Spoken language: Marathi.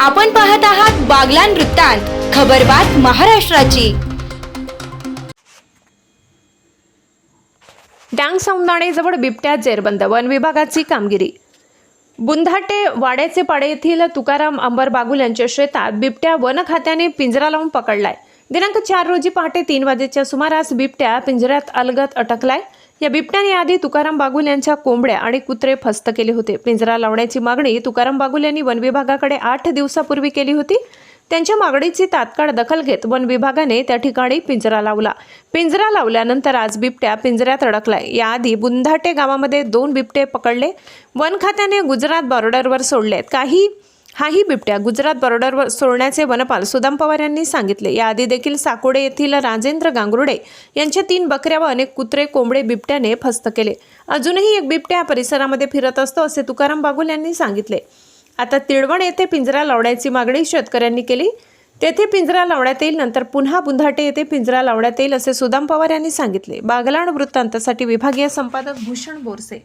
आपण पाहत आहात बागलान वृत्तांत खबरबात महाराष्ट्राची. डांग सौंदाणेजवळ बिबट्या जेरबंद वन विभागाची कामगिरी. बुंधाटे वाड्याचे पाडे येथील तुकाराम अंबर बागुल यांच्या शेतात बिबट्या वन खात्याने पिंजरा लावून पकडलाय. दिनांक चार रोजी पहाटे तीन वाजेच्या सुमारास बिबट्या पिंजऱ्यात अलगत अटकलाय. या बिबट्याने आधी तुकाराम बागुल यांच्या कोंबड्या आणि कुत्रे फस्त केले होते. पिंजरा लावण्याची मागणी तुकाराम बागुल यांनी वन विभागाकडे आठ दिवसापूर्वी केली होती. त्यांच्या मागणीची तात्काळ दखल घेत वन विभागाने त्या ठिकाणी पिंजरा लावला. पिंजरा लावल्यानंतर आज बिबट्या पिंजऱ्यात अडकलाय. याआधी बुंधाटे गावामध्ये दोन बिबटे पकडले. वन खात्याने गुजरात बॉर्डरवर सोडले काही हाही बिबट्या गुजरात बॉर्डरवर सोडण्याचे वनपाल सुदाम पवार यांनी सांगितले. याआधी देखील साकोडे येथील राजेंद्र गांगुर्डे यांच्या तीन बकऱ्या व अनेक कुत्रे कोंबडे बिबट्याने फस्त केले. अजूनही एक बिबट्या परिसरामध्ये फिरत असतो असे तुकाराम बागुल यांनी सांगितले. आता तिळवण येथे पिंजरा लावण्याची मागणी शेतकऱ्यांनी केली. तेथे पिंजरा लावण्यात येईल नंतर पुन्हा बुंधाटे येथे पिंजरा लावण्यात येईल असे सुदाम पवार यांनी सांगितले. बागलाण वृत्तांतासाठी विभागीय संपादक भूषण बोरसे.